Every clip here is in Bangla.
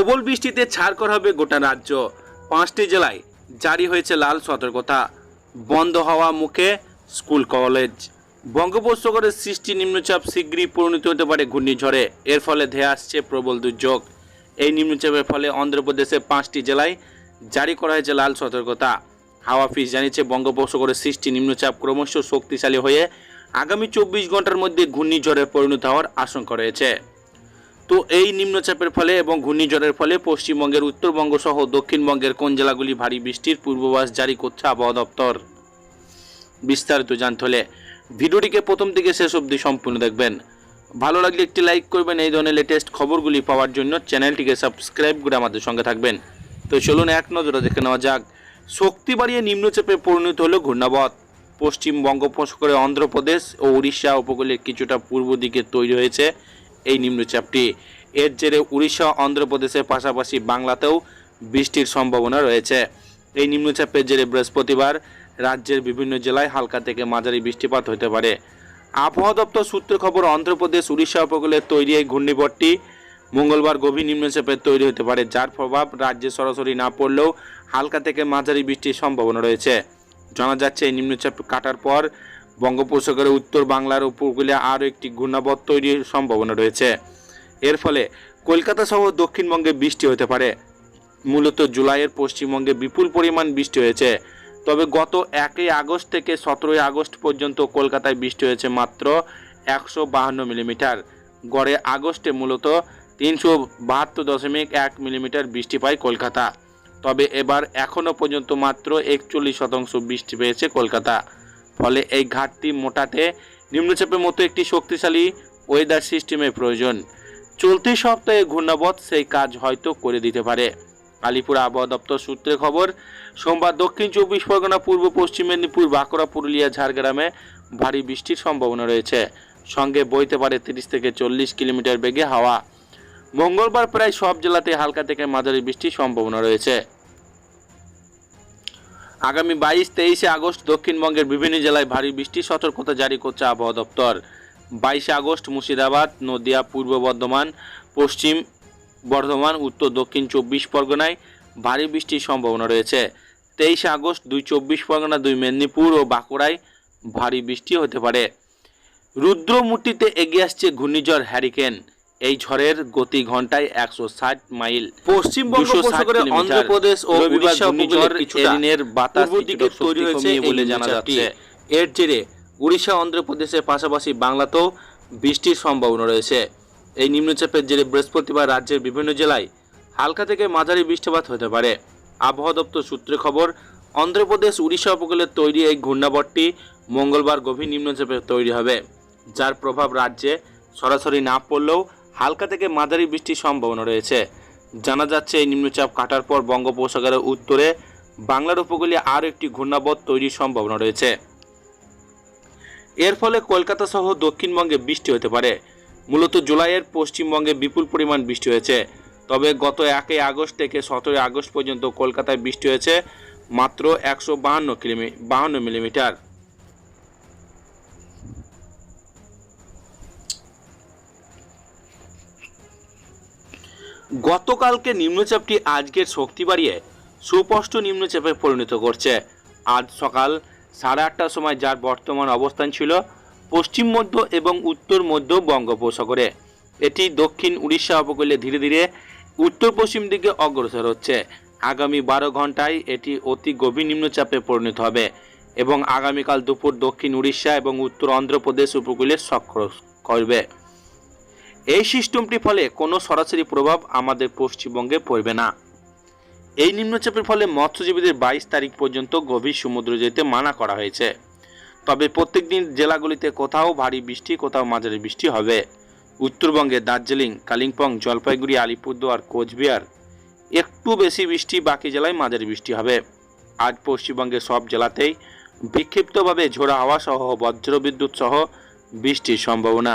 প্রবল বৃষ্টিতে ছাড় ছাড়কর হবে গোটা রাজ্য। পাঁচটি জেলায় জারি হয়েছে লাল সতর্কতা। বন্ধ হওয়া মুখে স্কুল, কলেজ। বঙ্গোপসাগরের সৃষ্টি নিম্নচাপ শীঘ্রই পরিণত হতে পারে ঘূর্ণিঝড়ে। এর ফলে ধেয়ে আসছে প্রবল দুর্যোগ। এই নিম্নচাপের ফলে অন্ধ্রপ্রদেশে পাঁচটি জেলায় জারি করা হয়েছে লাল সতর্কতা। হাওয়া অফিস জানিয়েছে, বঙ্গোপসাগরের সৃষ্টি নিম্নচাপ ক্রমশ শক্তিশালী হয়ে আগামী চব্বিশ ঘণ্টার মধ্যে ঘূর্ণিঝড়ে পরিণত হওয়ার আশঙ্কা রয়েছে। তো এই নিম্নচাপের ফলে এবং ঘূর্ণিঝড়ের ফলে পশ্চিমবঙ্গের উত্তরবঙ্গ সহ দক্ষিণবঙ্গের কোন জেলাগুলি ভারী বৃষ্টির পূর্বাভাস জারি করছে আবহাওয়া দপ্তর? বিস্তারিত জানতে হলে ভিডিওটিকে প্রথম থেকে শেষ অবধি সম্পূর্ণ দেখবেন। ভালো লাগলে একটি লাইক করবেন, এই ধরনের লেটেস্ট খবরগুলি পাওয়ার জন্য চ্যানেলটিকে সাবস্ক্রাইব করে আমাদের সঙ্গে থাকবেন। তো চলুন এক নজরে দেখে নেওয়া যাক। শক্তি বাড়িয়ে নিম্নচাপে পরিণত হলো ঘূর্ণাবত। পশ্চিম বঙ্গোপসাগরে অন্ধ্রপ্রদেশ ও উড়িষ্যা উপকূলের কিছুটা পূর্ব দিকে তৈরি হয়েছে। এই নিম্নচাপটি। এর জেরে উড়িষ্যা, অন্ধ্রপ্রদেশের পাশাপাশি বাংলাতেও বৃষ্টির সম্ভাবনা রয়েছে। এই নিম্নচাপের জেরে বৃহস্পতিবার রাজ্যের বিভিন্ন জেলায় হালকা থেকে মাঝারি বৃষ্টিপাত হতে পারে। আবহাওয়া দপ্তর সূত্রে খবর, অন্ধ্রপ্রদেশ, উড়িষ্যা উপকূলের তৈরি এই ঘূর্ণিবটটি মঙ্গলবার গভীর নিম্নচাপের তৈরি হতে পারে, যার প্রভাব রাজ্যে সরাসরি না পড়লেও হালকা থেকে মাঝারি বৃষ্টির সম্ভাবনা রয়েছে। জানা যাচ্ছে, এই নিম্নচাপ কাটার পর বঙ্গোপসাগরের উত্তর বাংলার উপকূলে আরও একটি ঘূর্ণাবত তৈরির সম্ভাবনা রয়েছে। এর ফলে কলকাতা সহ দক্ষিণবঙ্গে বৃষ্টি হতে পারে। মূলত জুলাইয়ের পশ্চিমবঙ্গে বিপুল পরিমাণ বৃষ্টি হয়েছে। তবে গত একই আগস্ট থেকে সতেরোই আগস্ট পর্যন্ত কলকাতায় বৃষ্টি হয়েছে মাত্র একশো বাহান্ন মিলিমিটার। গড়ে আগস্টে মূলত তিনশো বাহাত্তর দশমিক এক মিলিমিটার বৃষ্টি পায় কলকাতা। তবে এবার এখনও পর্যন্ত মাত্র একচল্লিশ শতাংশ বৃষ্টি পেয়েছে কলকাতা। ফলে এই ঘাটতি মোটাতে নিম্নচাপের মতো একটি শক্তিশালী ওয়েদার সিস্টেমের প্রয়োজন। চলতি সপ্তাহে ঘূর্ণাবত সেই কাজ হয়তো করে দিতে পারে। আলিপুর আবহাওয়া দপ্তর সূত্রে খবর, সোমবার দক্ষিণ চব্বিশ পরগনা, পূর্ব পশ্চিম মেদিনীপুর, বাঁকুড়া, পুরুলিয়া, ঝাড়গ্রামে ভারী বৃষ্টির সম্ভাবনা রয়েছে। সঙ্গে বইতে পারে তিরিশ থেকে চল্লিশ কিলোমিটার বেগে হাওয়া। মঙ্গলবার প্রায় সব জেলাতে হালকা থেকে মাঝারি বৃষ্টির সম্ভাবনা রয়েছে। আগামী বাইশ, তেইশে আগস্ট দক্ষিণবঙ্গের বিভিন্ন জেলায় ভারী বৃষ্টির সতর্কতা জারি করছে আবহাওয়া দপ্তর। বাইশে আগস্ট মুর্শিদাবাদ, নদিয়া, পূর্ব বর্ধমান, পশ্চিম বর্ধমান, উত্তর, দক্ষিণ চব্বিশ পরগনায় ভারী বৃষ্টির সম্ভাবনা রয়েছে। তেইশে আগস্ট দুই চব্বিশ পরগনা, দুই মেদিনীপুর ও বাঁকুড়ায় ভারী বৃষ্টি হতে পারে। রুদ্রমূর্তিতে এগিয়ে আসছে ঘূর্ণিঝড় হ্যারিকেন। এই ঝড়ের গতি ঘন্টায় একশো ষাট মাইল পশ্চিম বঙ্গোপসাগরে অন্ধ্রপ্রদেশ ও উড়িষ্যা বাতাস দিকে তৈরি হয়েছে বলে জানা যাচ্ছে এর জেরে উড়িষ্যা অন্ধ্রপ্রদেশের পাশাপাশি বাংলাতেও বৃষ্টির সম্ভাবনা রয়েছে। এই নিম্নচাপের জেরে বৃহস্পতিবার রাজ্যের বিভিন্ন জেলায় হালকা থেকে মাঝারি বৃষ্টিপাত হতে পারে। আবহাওয়া দপ্তর সূত্রে খবর অন্ধ্রপ্রদেশ উড়িষ্যা উপকূলের তৈরি এই ঘূর্ণাবর্তটি মঙ্গলবার গভীর নিম্নচাপে তৈরি হবে যার প্রভাব রাজ্যে সরাসরি না পড়লেও হালকা থেকে মাঝারি বৃষ্টির সম্ভাবনা রয়েছে। জানা যাচ্ছে এই নিম্নচাপ কাটার পর বঙ্গোপসাগরের উত্তরে বাংলার উপকূলে আরও একটি ঘূর্ণাবত তৈরির সম্ভাবনা রয়েছে। এর ফলে কলকাতা সহ দক্ষিণবঙ্গে বৃষ্টি হতে পারে। মূলত জুলাইয়ের পশ্চিমবঙ্গে বিপুল পরিমাণ বৃষ্টি হয়েছে। তবে গত একই আগস্ট থেকে সতেরোই আগস্ট পর্যন্ত কলকাতায় বৃষ্টি হয়েছে মাত্র একশো বাহান্ন কিলোমি বাহান্ন মিলিমিটার। গতকালকে নিম্নচাপটি আজকের শক্তি বাড়িয়ে সুস্পষ্ট নিম্নচাপে পরিণত করছে। আজ সকাল সাড়ে আটটার সময় যার বর্তমান অবস্থান ছিল পশ্চিম মধ্য এবং উত্তর মধ্য বঙ্গোপসাগরে। এটি দক্ষিণ উড়িষ্যা উপকূলে ধীরে ধীরে উত্তর পশ্চিম দিকে অগ্রসর হচ্ছে। আগামী বারো ঘন্টায় এটি অতি গভীর নিম্নচাপে পরিণত হবে এবং আগামীকাল দুপুর দক্ষিণ উড়িষ্যা এবং উত্তর অন্ধ্রপ্রদেশ উপকূলে সক্রিয় করবে। এই সিস্টেমটির ফলে কোনো সরাসরি প্রভাব আমাদের পশ্চিমবঙ্গে পড়বে না। এই নিম্নচাপের ফলে মৎস্যজীবীদের বাইশ তারিখ পর্যন্ত গভীর সমুদ্র যেতে মানা করা হয়েছে। তবে প্রত্যেক দিন জেলাগুলিতে কোথাও ভারী বৃষ্টি, কোথাও মাঝারি বৃষ্টি হবে। উত্তরবঙ্গে দার্জিলিং, কালিম্পং, জলপাইগুড়ি, আলিপুরদুয়ার, কোচবিহার একটু বেশি বৃষ্টি, বাকি জেলায় মাঝারি বৃষ্টি হবে। আজ পশ্চিমবঙ্গের সব জেলাতেই বিক্ষিপ্তভাবে ঝোড়া হাওয়া সহ বজ্রবিদ্যুৎ সহ বৃষ্টির সম্ভাবনা।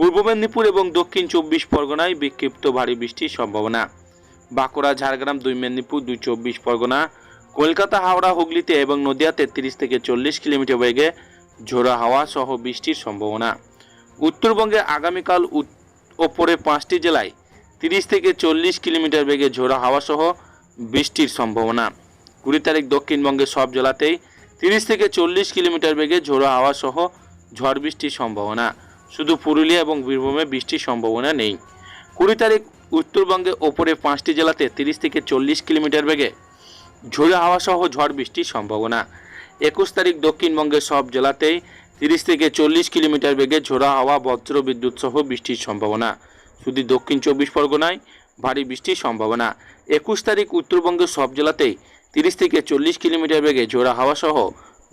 পূর্ব মেদিনীপুর এবং দক্ষিণ চব্বিশ পরগনায় বিক্ষিপ্ত ভারী বৃষ্টির সম্ভাবনা। বাঁকুড়া, ঝাড়গ্রাম, দুই মেদিনীপুর, দুই চব্বিশ পরগনা, কলকাতা, হাওড়া, হুগলিতে এবং নদিয়াতে তিরিশ থেকে চল্লিশ কিলোমিটার বেগে ঝোড়ো হাওয়া সহ বৃষ্টির সম্ভাবনা। উত্তরবঙ্গে আগামীকাল ওপরে পাঁচটি জেলায় তিরিশ থেকে চল্লিশ কিলোমিটার বেগে ঝোড়ো হাওয়া সহ বৃষ্টির সম্ভাবনা। কুড়ি তারিখ দক্ষিণবঙ্গের সব জেলাতেই তিরিশ থেকে চল্লিশ কিলোমিটার বেগে ঝোড়ো হাওয়া সহ ঝড় বৃষ্টির সম্ভাবনা। শুধু পুরুলিয়া এবং বীরভূমে বৃষ্টির সম্ভাবনা নেই। কুড়ি তারিখ উত্তরবঙ্গে ওপরে পাঁচটি জেলাতে তিরিশ থেকে চল্লিশ কিলোমিটার বেগে ঝোড়ো হাওয়া সহ ঝড় বৃষ্টির সম্ভাবনা। একুশ তারিখ দক্ষিণবঙ্গের সব জেলাতেই তিরিশ থেকে চল্লিশ কিলোমিটার বেগে ঝোড়ো হাওয়া, বজ্র বিদ্যুৎ সহ বৃষ্টির সম্ভাবনা। শুধু দক্ষিণ চব্বিশ পরগনায় ভারী বৃষ্টির সম্ভাবনা। একুশ তারিখ উত্তরবঙ্গের সব জেলাতেই তিরিশ থেকে চল্লিশ কিলোমিটার বেগে ঝোড়ো হাওয়া সহ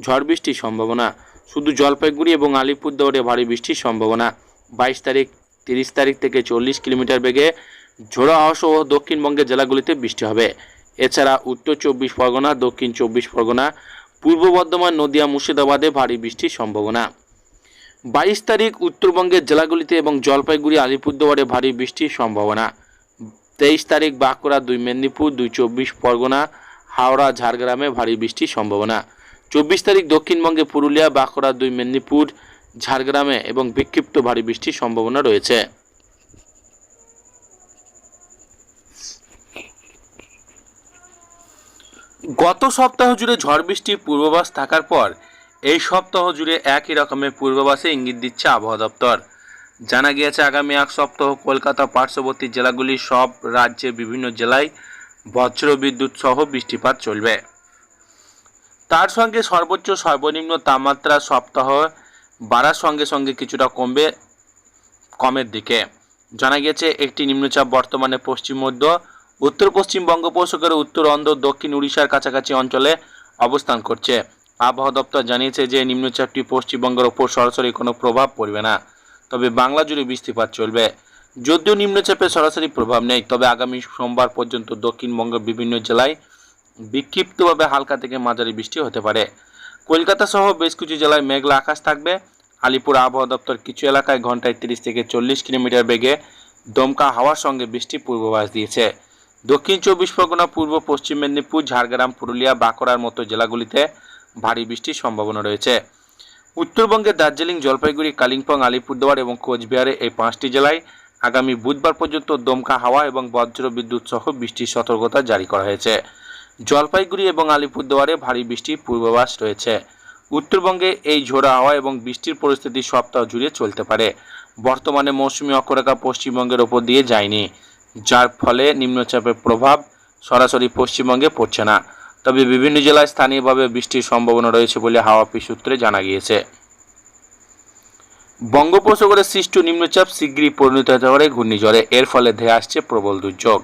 ঝড় বৃষ্টির সম্ভাবনা। শুধু জলপাইগুড়ি এবং আলিপুরদুয়ারে ভারী বৃষ্টির সম্ভাবনা। বাইশ তারিখ, তিরিশ তারিখ থেকে চল্লিশ কিলোমিটার বেগে ঝোড়ো সহ দক্ষিণবঙ্গের জেলাগুলিতে বৃষ্টি হবে। এছাড়া উত্তর চব্বিশ পরগনা, দক্ষিণ চব্বিশ পরগনা, পূর্ব বর্ধমান, নদিয়া, মুর্শিদাবাদে ভারী বৃষ্টির সম্ভাবনা। বাইশ তারিখ, উত্তরবঙ্গের জেলাগুলিতে এবং জলপাইগুড়ি, আলিপুরদুয়ারে ভারী বৃষ্টির সম্ভাবনা। তেইশ তারিখ, বাঁকুড়া, দুই মেদিনীপুর, দুই চব্বিশ পরগনা, হাওড়া, ঝাড়গ্রামে ভারী বৃষ্টির সম্ভাবনা। চব্বিশ তারিখ দক্ষিণবঙ্গে পুরুলিয়া, বাঁকুড়া দুই মেদিনীপুর, ঝাড়গ্রামে এবং বিক্ষিপ্ত ভারী বৃষ্টির সম্ভাবনা রয়েছে। গত সপ্তাহ জুড়ে ঝড় বৃষ্টির পূর্বাভাস থাকার পর এই সপ্তাহ জুড়ে একই রকমের পূর্বাভাসে ইঙ্গিত দিচ্ছে আবহাওয়া দপ্তর। জানা গিয়েছে, আগামী এক সপ্তাহ কলকাতা, পার্শ্ববর্তী জেলাগুলির সব রাজ্যের বিভিন্ন জেলায় বজ্র বিদ্যুৎ সহ বৃষ্টিপাত চলবে। তার সঙ্গে সর্বোচ্চ সর্বনিম্ন তাপমাত্রা সপ্তাহ বাড়ার সঙ্গে সঙ্গে কিছুটা কমবে কমের দিকে। জানা গেছে একটি নিম্নচাপ বর্তমানে পশ্চিম মধ্য, উত্তর পশ্চিম বঙ্গোপসাগরের উত্তর অন্ধ্র দক্ষিণ উড়িষ্যার কাছাকাছি অঞ্চলে অবস্থান করছে। আবহাওয়া দপ্তর জানিয়েছে যে, নিম্নচাপটি পশ্চিমবঙ্গের ওপর সরাসরি কোনো প্রভাব পড়বে না, তবে বাংলা জুড়ে বৃষ্টিপাত চলবে। যদিও নিম্নচাপের সরাসরি প্রভাব নেই, তবে আগামী সোমবার পর্যন্ত দক্ষিণবঙ্গের বিভিন্ন জেলায় বিক্ষিপ্তভাবে হালকা থেকে মাঝারি বৃষ্টি হতে পারে। কলকাতা সহ বেশ কিছু জেলায় মেঘলা আকাশ থাকবে। আলিপুর আবহাওয়া দপ্তর কিছু এলাকায় ঘন্টায় তিরিশ থেকে চল্লিশ কিলোমিটার বেগে দমকা হাওয়ার সঙ্গে বৃষ্টির পূর্বাভাস দিয়েছে। দক্ষিণ চব্বিশ পরগনা, পূর্ব, পশ্চিম মেদিনীপুর, ঝাড়গ্রাম, পুরুলিয়া, বাঁকুড়ার মতো জেলাগুলিতে ভারী বৃষ্টির সম্ভাবনা রয়েছে। উত্তরবঙ্গের দার্জিলিং, জলপাইগুড়ি, কালিম্পং, আলিপুরদুয়ার এবং কোচবিহারে এই পাঁচটি জেলায় আগামী বুধবার পর্যন্ত দমকা হাওয়া এবং বজ্র বিদ্যুৎ সহ বৃষ্টির সতর্কতা জারি করা হয়েছে। জলপাইগুড়ি এবং আলিপুরদুয়ারে ভারী বৃষ্টির পূর্বাভাস রয়েছে। উত্তরবঙ্গে এই ঝোড়ো হাওয়া এবং বৃষ্টির পরিস্থিতি সপ্তাহ জুড়ে চলতে পারে। বর্তমানে মৌসুমী অক্ষরেখা পশ্চিমবঙ্গের ওপর দিয়ে যায়নি, যার ফলে নিম্নচাপের প্রভাব সরাসরি পশ্চিমবঙ্গে পড়ছে না। তবে বিভিন্ন জেলায় স্থানীয়ভাবে বৃষ্টির সম্ভাবনা রয়েছে বলে হাওয়া অফিস সূত্রে জানা গিয়েছে। বঙ্গোপসাগরে সৃষ্ট নিম্নচাপ শীঘ্রই পরিণত হতে পারে ঘূর্ণিঝড়ে। এর ফলে ধেয়ে আসছে প্রবল দুর্যোগ।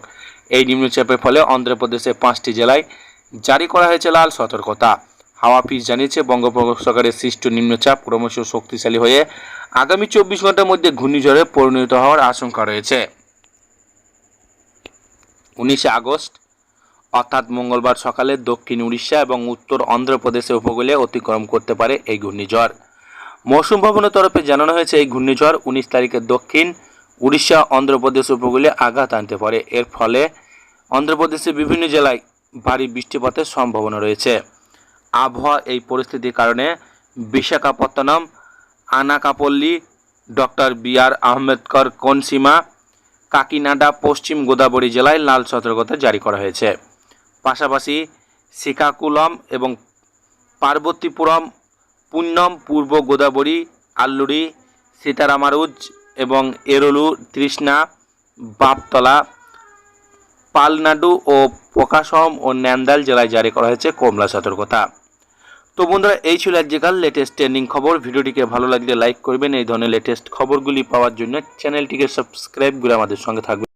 এই নিম্নচাপের ফলে অন্ধ্রপ্রদেশের পাঁচটি জেলায় জারি করা হয়েছে লাল সতর্কতা। হাওয়া অফিস জানিয়েছে, বঙ্গোপসাগরে সৃষ্ট নিম্নচাপ ক্রমশ শক্তিশালী হয়ে আগামী চব্বিশ ঘণ্টার মধ্যে ঘূর্ণিঝড়ে পরিণত হওয়ার আশঙ্কা রয়েছে। উনিশে আগস্ট, অর্থাৎ মঙ্গলবার সকালে দক্ষিণ উড়িষ্যা এবং উত্তর অন্ধ্রপ্রদেশের উপকূলে অতিক্রম করতে পারে এই ঘূর্ণিঝড়। মৌসুম ভবনের তরফে জানানো হয়েছে, এই ঘূর্ণিঝড় উনিশ তারিখে দক্ষিণ উড়িষ্যা, অন্ধ্রপ্রদেশ উপকূলে আঘাত আনতে পারে। এর ফলে অন্ধ্রপ্রদেশের বিভিন্ন জেলায় ভারী বৃষ্টিপাতের সম্ভাবনা রয়েছে। আবহাওয়া এই পরিস্থিতির কারণে Visakhapatnam, Anakapalli, doctor B R Ambedkar Konaseema, Kakinada, পশ্চিম গোদাবরী জেলায় লাল সতর্কতা জারি করা হয়েছে। পাশাপাশি শ্রীকাকুলম এবং পার্বতীপুরম, পুন্নম, পূর্ব গোদাবরী, আল্লুরি, সীতারামারুজ এবং এরোলু, তৃষ্ণা, বাপতলা পালনাডু ও প্রকাশম ও ন্যান্দাল জেলায় জারি করা হয়েছে কমলা সতর্কতা। তো বন্ধুরা, এই ছিল আজকাল লেটেস্ট ট্রেন্ডিং খবর। ভিডিওটিকে ভালো লাগলে লাইক করবেন। এই ধরনের লেটেস্ট খবরগুলি পাওয়ার জন্য চ্যানেলটিকে সাবস্ক্রাইব করে আমাদের সঙ্গে থাকবেন।